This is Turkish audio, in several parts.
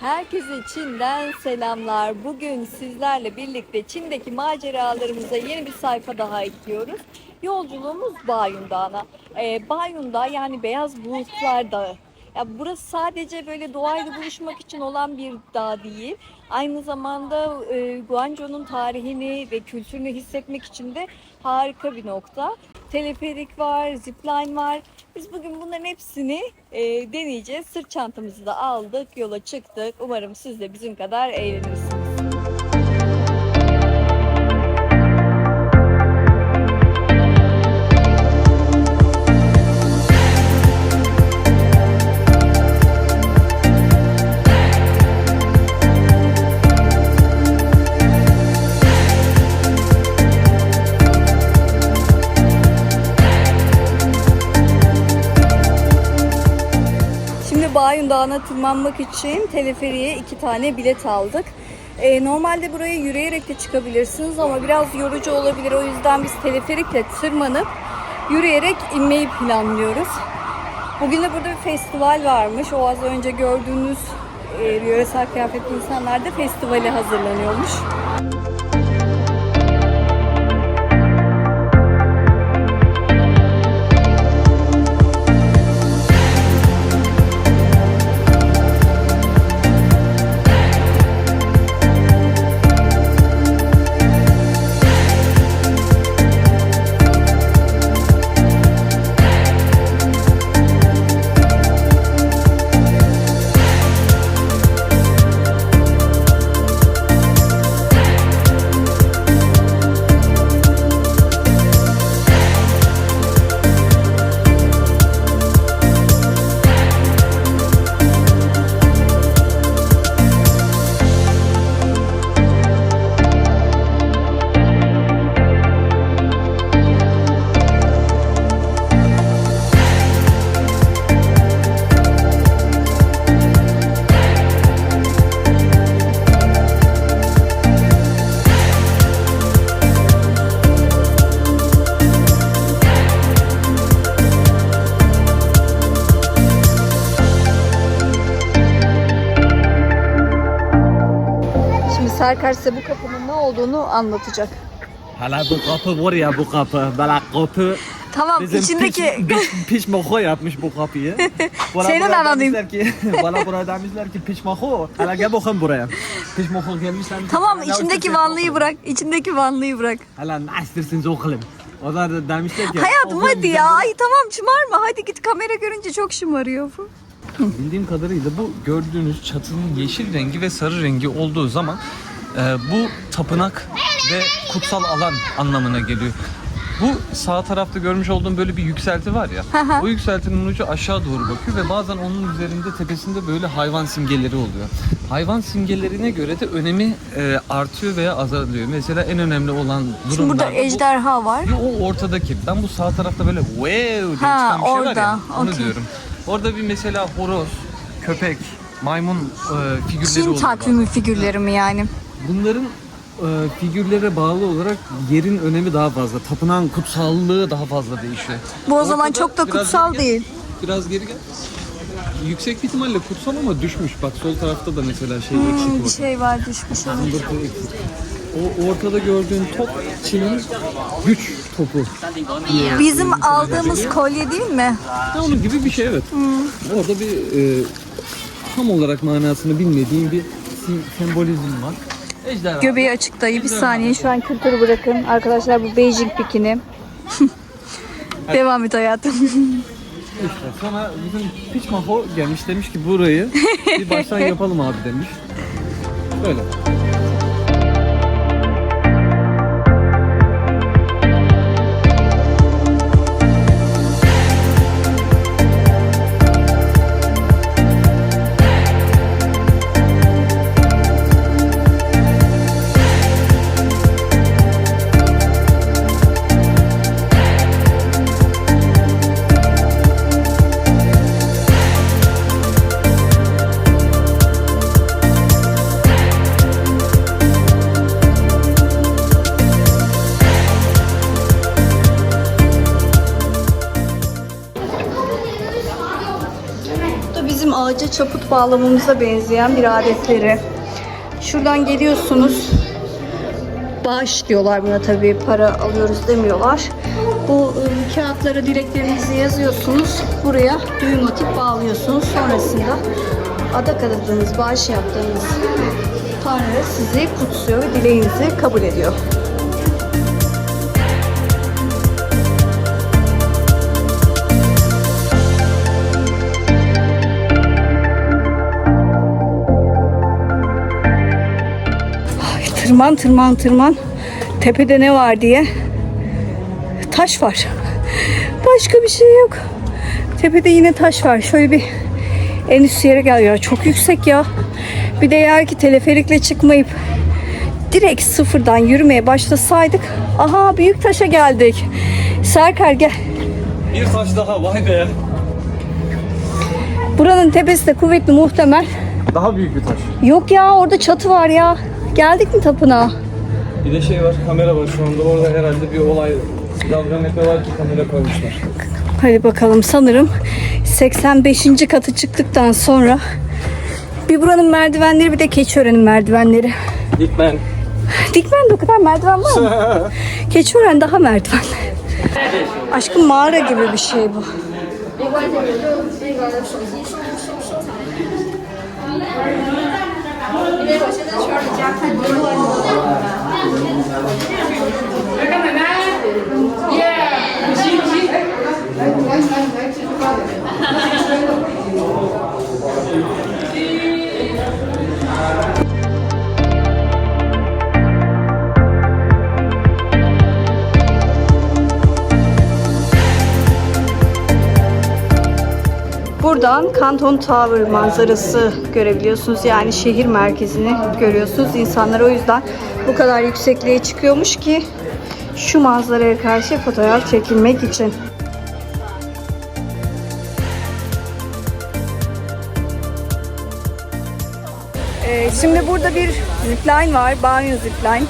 Herkese Çin'den selamlar. Bugün sizlerle birlikte Çin'deki maceralarımıza yeni bir sayfa daha ekliyoruz. Yolculuğumuz Bayun Dağı'na. Ee, Bayun Dağı yani Beyaz Bulutlar Dağı. Ya burası sadece böyle doğayla buluşmak için olan bir dağ değil. Aynı zamanda e, Guangzhou'nun tarihini ve kültürünü hissetmek için de harika bir nokta. Teleferik var, zipline var. Biz bugün bunların hepsini e, deneyeceğiz. Sırt çantamızı da aldık, yola çıktık. Umarım siz de bizim kadar eğlenirsiniz. Bayun Dağı'na tırmanmak için teleferiye iki tane bilet aldık. Ee, normalde buraya yürüyerek de çıkabilirsiniz ama biraz yorucu olabilir. O yüzden biz teleferikle tırmanıp yürüyerek inmeyi planlıyoruz. Bugün de burada bir festival varmış. O az önce gördüğünüz e, yöresel kıyafetli insanlar da festivale hazırlanıyormuş. Serkar size bu kapının ne olduğunu anlatacak. Hala bu kapı var ya bu kapı. Böyle kapı. Tamam Bizim içindeki piş, piş, pişmoko yapmış bu kapıyı. Bana anladığın- demişler ki, bana buraya demişler ki pişmoko. Hala gel bakın buraya. Pişmoko gelmişler. Tamam içindeki vanlıyı bırak. içindeki vanlıyı bırak. Hala ne istersiniz okulum. Onlar da demişler ki. Hayatım hadi ya. Ay tamam şımarma. Hadi git kamera görünce çok şımarıyor bu. Bildiğim kadarıyla bu gördüğünüz çatının yeşil rengi ve sarı rengi olduğu zaman e, bu tapınak ve kutsal alan anlamına geliyor. Bu sağ tarafta görmüş olduğum böyle bir yükselti var ya. o yükseltinin ucu aşağı doğru bakıyor ve bazen onun üzerinde tepesinde böyle hayvan simgeleri oluyor. Hayvan simgelerine göre de önemi e, artıyor veya azalıyor. Mesela en önemli olan Şimdi durumlar burada ejderha var. o ortadaki. Ben bu sağ tarafta böyle wow diye Ha, çıkan bir şey var orada. ya. Onu Okey. diyorum. Orada bir mesela horoz, köpek, maymun e, figürleri Çin oluyor. takvimi figürleri mi yani? Bunların e, figürlere bağlı olarak yerin önemi daha fazla. Tapınağın kutsallığı daha fazla değişiyor. Bu o zaman Ortada çok da biraz kutsal geri gel. değil. Biraz geri gel. Yüksek bir ihtimalle kutsal ama düşmüş. Bak sol tarafta da mesela şey eksik Hmm, bir var. şey var düşmüş. evet. Eksik. O ortada gördüğün top Çin'in güç topu. Bizim aldığımız kolye değil mi? Ya onun gibi bir şey evet. Orada bir e, tam olarak manasını bilmediğim bir sim- sembolizm var. Ejderha. Göbeği açık dayı. Bir saniye şu an kültürü bırakın. Arkadaşlar bu Beijing bikini. Devam et hayatım. İşte sonra bizim piç maho gelmiş demiş ki burayı bir baştan yapalım abi demiş. Böyle. Çaput bağlamamıza benzeyen bir adetleri. Şuradan geliyorsunuz. Bağış diyorlar buna tabii para alıyoruz demiyorlar. Bu e, kağıtlara dileklerinizi yazıyorsunuz. Buraya düğüm atıp bağlıyorsunuz. Sonrasında adak adadığınız, bağış yaptığınız Tanrı sizi kutsuyor ve dileğinizi kabul ediyor. Tırman tırman tırman. Tepede ne var diye. Taş var. Başka bir şey yok. Tepede yine taş var. Şöyle bir en üst yere gel ya. Çok yüksek ya. Bir de eğer ki teleferikle çıkmayıp direkt sıfırdan yürümeye başlasaydık. Aha büyük taşa geldik. Serkar gel. Bir taş daha vay be. Buranın tepesi de kuvvetli muhtemel. Daha büyük bir taş. Yok ya orada çatı var ya. Geldik mi tapınağa? Bir de şey var kamera var şu anda orada herhalde bir olay dalgan yapıyorlar ki kamera koymuşlar. Hadi bakalım sanırım 85. katı çıktıktan sonra bir buranın merdivenleri bir de Keçiören'in merdivenleri. İlk ben. Dikmen'de o kadar merdiven var mı? Keçiören daha merdiven. Aşkım mağara gibi bir şey bu. 因为我现在圈里加太多了来干耶不行不行来来来来来继续发展 Buradan Canton Tower manzarası görebiliyorsunuz. Yani şehir merkezini görüyorsunuz. İnsanlar o yüzden bu kadar yüksekliğe çıkıyormuş ki şu manzaraya karşı fotoğraf çekilmek için. Ee, şimdi burada bir zipline var. Banyo zipline.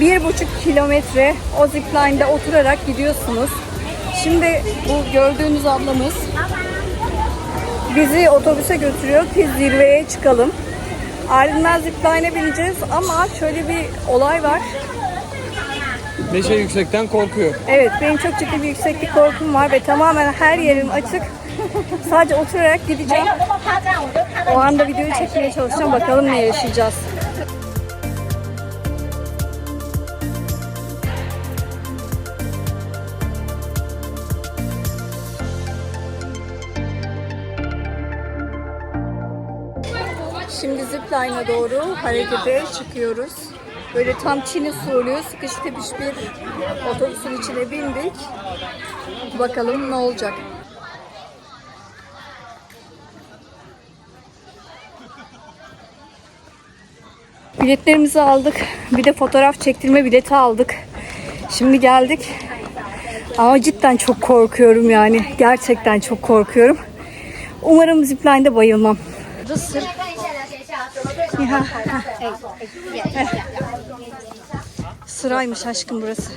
Bir buçuk kilometre o zipline'de oturarak gidiyorsunuz. Şimdi bu gördüğünüz ablamız bizi otobüse götürüyor ki zirveye çıkalım. Ardından zipline'e bineceğiz ama şöyle bir olay var. Neşe yüksekten korkuyor. Evet benim çok ciddi bir yükseklik korkum var ve tamamen her yerim açık. Sadece oturarak gideceğim. O anda videoyu çekmeye çalışacağım. Bakalım ne yaşayacağız. Zipline'a doğru harekete çıkıyoruz. Böyle tam Çin usulü sıkış tepiş bir otobüsün içine bindik. Bakalım ne olacak. Biletlerimizi aldık. Bir de fotoğraf çektirme bileti aldık. Şimdi geldik. Ama cidden çok korkuyorum yani. Gerçekten çok korkuyorum. Umarım zipline'de bayılmam. Ya, ha. Sıraymış aşkım burası.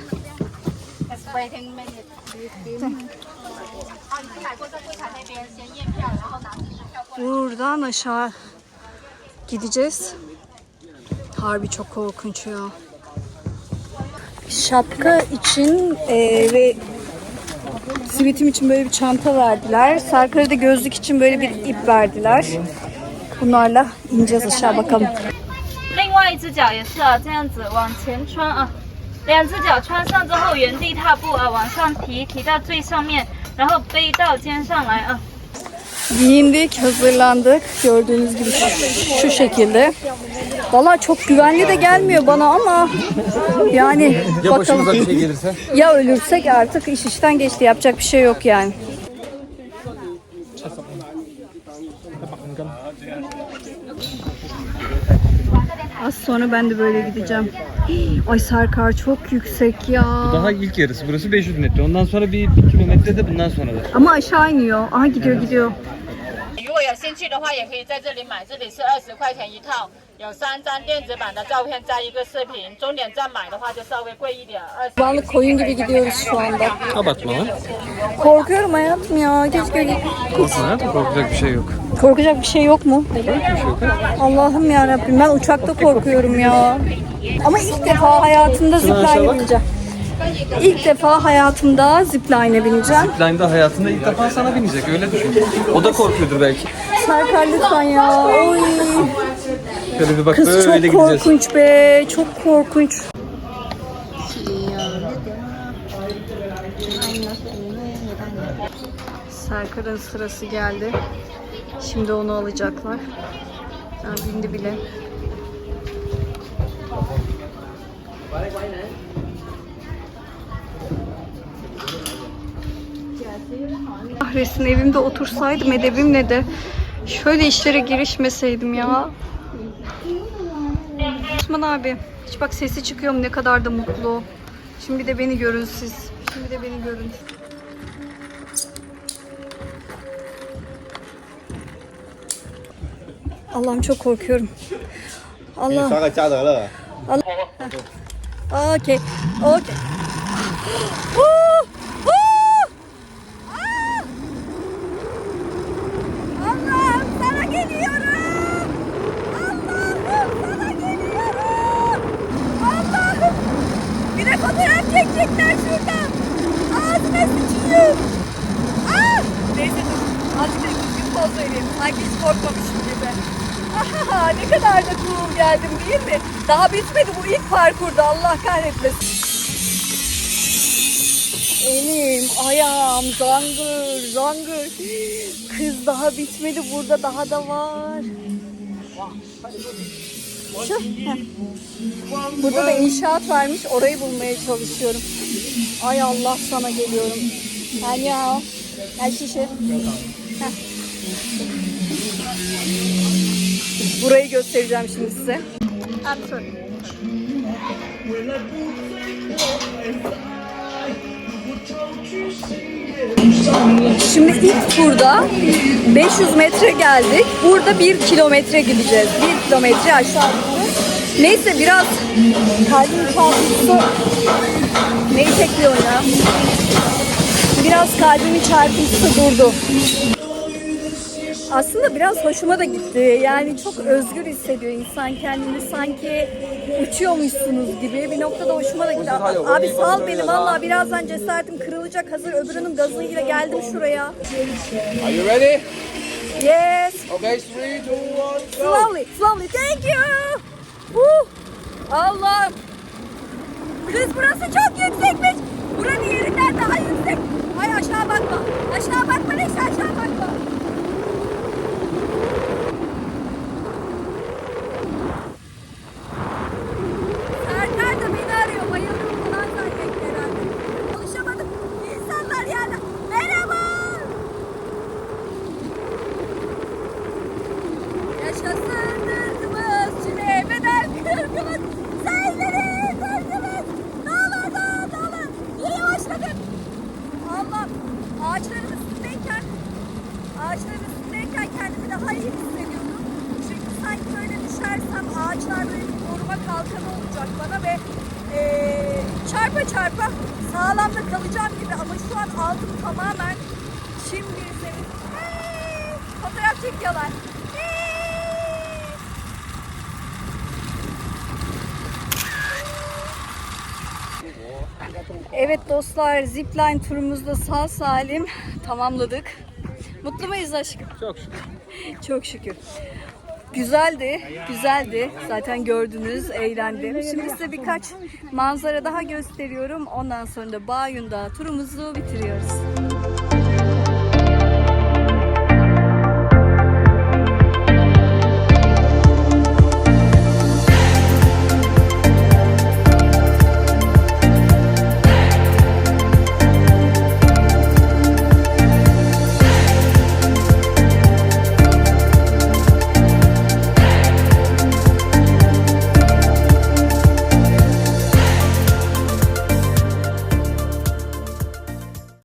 Buradan aşağı gideceğiz. Harbi çok korkunç ya. Şapka için e, ve sivitim için böyle bir çanta verdiler. Serkar'a da gözlük için böyle bir ip verdiler. Bunlarla ineceğiz aşağı bakalım. 另外一只脚也是啊，这样子往前穿啊，两只脚穿上之后原地踏步啊，往上提，提到最上面，然后背到肩上来啊。 Giyindik, hazırlandık. Gördüğünüz gibi şu, şu şekilde. Valla çok güvenli de gelmiyor bana ama yani bakalım. bir şey gelirse? Ya ölürsek artık iş işten geçti. Yapacak bir şey yok yani. Az sonra ben de böyle gideceğim. Ay Serkar çok yüksek ya. Daha ilk yarısı burası 500 metre. Ondan sonra bir, bir kilometre de bundan sonra var. Ama aşağı iniyor. Aha gidiyor gidiyor. 有兴趣的话，也可以在这里买，这里是二十块钱一套， 有三张电子版的照片加一个视频。终点站买的话就稍微贵一点，二十。 Kurbanlık koyun gibi gidiyoruz şu anda. Abartma lan. Korkuyorum hayatım ya. Keşke Korkma hayatım korkacak bir şey yok. Korkacak bir şey yok mu? Allah'ım ya Rabbim ben uçakta korkuyorum ya. Ama ilk defa hayatımda zipline bineceğim. İlk defa hayatımda zipline bineceğim. Line'da hayatında ilk defa sana binecek öyle düşün. O da korkuyordur belki. Serkan lütfen ya. Oy. Şöyle bir bak Kız böyle çok gideceğiz. korkunç be. Çok korkunç. Serkan'ın sırası geldi. Şimdi onu alacaklar. Ha, bindi bile. kahretsin evimde otursaydım edebimle de şöyle işlere girişmeseydim ya. Osman abi hiç bak sesi çıkıyor ne kadar da mutlu. Şimdi de beni görün siz. Şimdi de beni görün. Allah'ım çok korkuyorum. Allah. Allah. Okey. Okey. poz. Sanki hiç korkmamışım gibi. Ahaha, ne kadar da cool geldim değil mi? Daha bitmedi bu ilk parkurda Allah kahretmesin. Elim, ayağım, zangır, zangır. Kız daha bitmedi burada daha da var. Şu. Burada da inşaat varmış orayı bulmaya çalışıyorum. Ay Allah sana geliyorum. Yani ya. Gel şişe. Heh. Burayı göstereceğim şimdi size. Şimdi ilk turda 500 metre geldik. Burada 1 kilometre gideceğiz. 1 kilometre aşağı. Neyse biraz kalbim çarpıntısı neyi tekliyorsun ya? Biraz kalbimin çarpıntısı durdu. Aslında biraz hoşuma da gitti. Yani çok özgür hissediyor insan kendini sanki uçuyormuşsunuz gibi. Bir noktada hoşuma da gitti. Abi sal beni vallahi birazdan cesaretim kırılacak. Hazır öbürünün gazıyla geldim şuraya. Are you ready? Yes. Okay, three, two, one, go. Slowly, slowly. Thank you. Uh, Allah. Kız burası çok yüksekmiş. Buranın yerinden daha yüksek. Ay aşağı bakma. Aşağı bakma neyse aşağı bakma. Evet dostlar zipline turumuzu da sağ salim tamamladık. Mutlu muyuz aşkım? Çok şükür. Çok şükür. Güzeldi, güzeldi. Zaten gördünüz, eğlendim. Şimdi size birkaç manzara daha gösteriyorum. Ondan sonra da Bayun'da turumuzu bitiriyoruz.